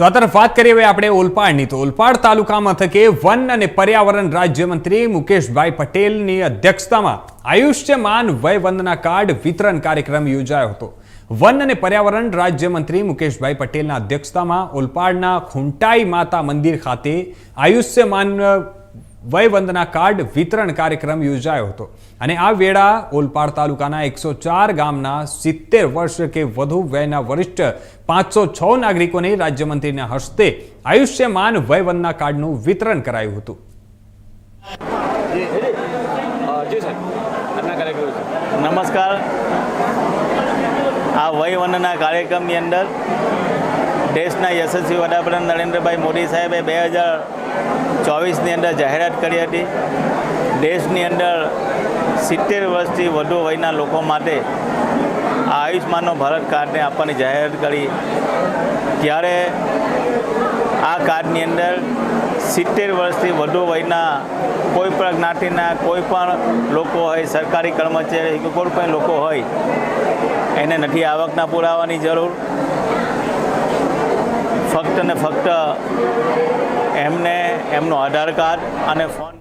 તો આ વાત કરીએ હવે આપણે ઓલપાડની. તો ઓલપાડ તાલુકા મથકે વન અને પર્યાવરણ રાજ્યમંત્રી મુકેશભાઈ પટેલની અધ્યક્ષતામાં આયુષ્યમાન વય વંદના કાર્ડ વિતરણ કાર્યક્રમ યોજાયો હતો. વન અને પર્યાવરણ રાજ્યમંત્રી મુકેશભાઈ પટેલના અધ્યક્ષતામાં ઓલપાડના ખૂંટાઈ માતા મંદિર ખાતે આયુષ્યમાન વય વંદના કાર્ડ વિતરણ કાર્યક્રમ યોજાયો હતો. અને આ વેળા ઓલપાડ તાલુકાના એકસો ચાર ગામના સિત્તેર વર્ષ કે વધુ વયના વરિષ્ઠ પાંચસો છ નાગરિકોને રાજ્યમંત્રીના હસ્તે આયુષ્યમાન વય વંદના કાર્ડનું વિતરણ કરાયું હતું. જી અ, જી સાહેબ. આજના કાર્યક્રમ નમસ્કાર. આ વયવંદના કાર્યક્રમની અંદર દેશના યશસ્વી વડાપ્રધાન નરેન્દ્રભાઈ મોદી સાહેબે બે હજાર ચોવીસની અંદર જાહેરાત કરી હતી. દેશની અંદર સિત્તેર વર્ષથી વધુ વયના લોકો માટે આ આયુષ્માનનો ભારત કાર્ડને આપવાની જાહેરાત કરી. ત્યારે આ કાર્ડની અંદર સિત્તેર વર્ષથી વધુ વયના કોઈ પણ જ્ઞાતિના કોઈ પણ લોકો હોય, સરકારી કર્મચારી કે કોઈ પણ લોકો હોય, એને નથી આવકના પુરાવાની જરૂર. ફક્ત ને ફક્ત એમને એમનો આધાર કાર્ડ અને ફોન